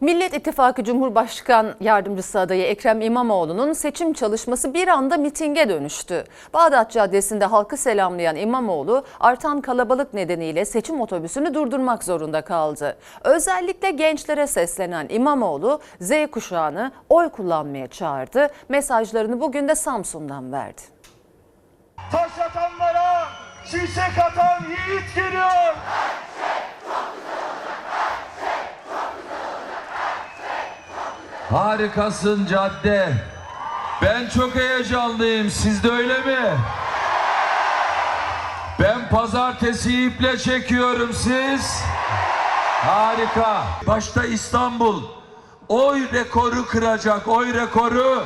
Millet İttifakı Cumhurbaşkan Yardımcısı adayı Ekrem İmamoğlu'nun seçim çalışması bir anda mitinge dönüştü. Bağdat Caddesi'nde halkı selamlayan İmamoğlu artan kalabalık nedeniyle seçim otobüsünü durdurmak zorunda kaldı. Özellikle gençlere seslenen İmamoğlu Z kuşağını oy kullanmaya çağırdı. Mesajlarını bugün de Samsun'dan verdi. Taş atanlara şişe atan yiğit geliyor. Harikasın cadde. Ben çok heyecanlıyım. Siz de öyle mi? Ben pazartesi iple çekiyorum siz. Harika. Başta İstanbul. Oy rekoru kıracak. Oy rekoru.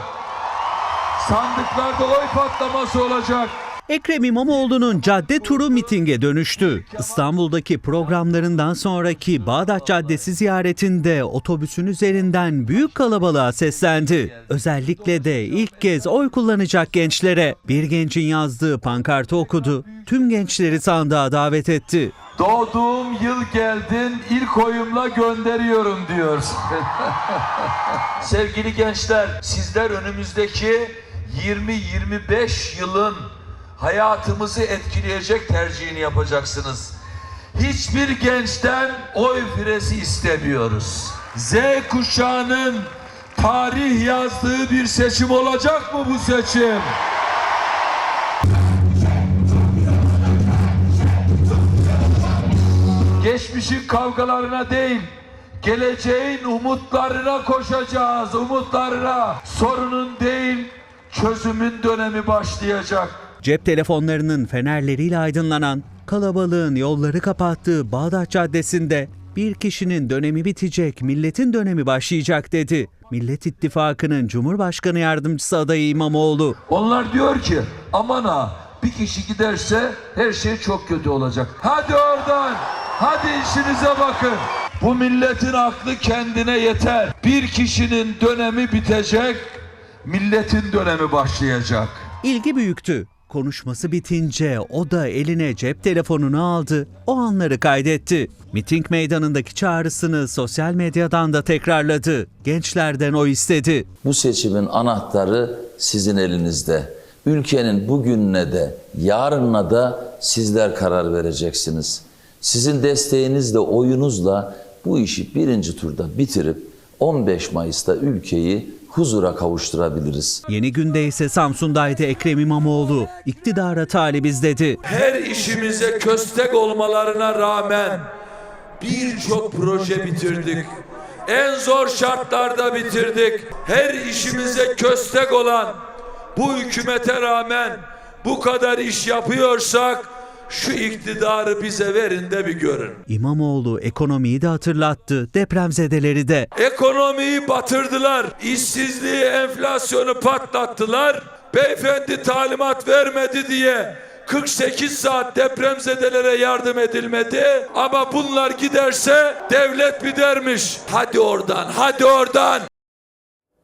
Sandıklarda oy patlaması olacak. Ekrem İmamoğlu'nun cadde turu mitinge dönüştü. İstanbul'daki programlarından sonraki Bağdat Caddesi ziyaretinde otobüsün üzerinden büyük kalabalığa seslendi. Özellikle de ilk kez oy kullanacak gençlere bir gencin yazdığı pankartı okudu. Tüm gençleri sandığa davet etti. Doğduğum yıl geldin, ilk oyumla gönderiyorum diyor. Sevgili gençler, sizler önümüzdeki 20-25 yılın hayatımızı etkileyecek tercihini yapacaksınız. Hiçbir gençten oy firesi istemiyoruz. Z kuşağının tarih yazdığı bir seçim olacak mı bu seçim? Geçmişin kavgalarına değil, geleceğin umutlarına koşacağız, umutlarına. Sorunun değil, çözümün dönemi başlayacak. Cep telefonlarının fenerleriyle aydınlanan, kalabalığın yolları kapattığı Bağdat Caddesi'nde bir kişinin dönemi bitecek, milletin dönemi başlayacak dedi. Millet İttifakı'nın Cumhurbaşkanı Yardımcısı adayı İmamoğlu. Onlar diyor ki, aman ha bir kişi giderse her şey çok kötü olacak. Hadi oradan, hadi işinize bakın. Bu milletin aklı kendine yeter. Bir kişinin dönemi bitecek, milletin dönemi başlayacak. İlgi büyüktü. Konuşması bitince o da eline cep telefonunu aldı. O anları kaydetti. Miting meydanındaki çağrısını sosyal medyadan da tekrarladı. Gençlerden o istedi. Bu seçimin anahtarı sizin elinizde. Ülkenin bugününe de yarınına da sizler karar vereceksiniz. Sizin desteğinizle, oyunuzla bu işi birinci turda bitirip 15 Mayıs'ta ülkeyi huzura kavuşturabiliriz. Yeni günde ise Samsun'daydı Ekrem İmamoğlu. İktidara talibiz dedi. her işimize köstek olmalarına rağmen birçok proje bitirdik. En zor şartlarda bitirdik. Her işimize köstek olan bu hükümete rağmen bu kadar iş yapıyorsak şu iktidarı bize verin de bir görün. İmamoğlu ekonomiyi de hatırlattı, depremzedeleri de. Ekonomiyi batırdılar. işsizliği, enflasyonu patlattılar. Beyefendi talimat vermedi diye 48 saat depremzedelere yardım edilmedi. Ama bunlar giderse devlet bir dermiş. Hadi oradan, hadi oradan.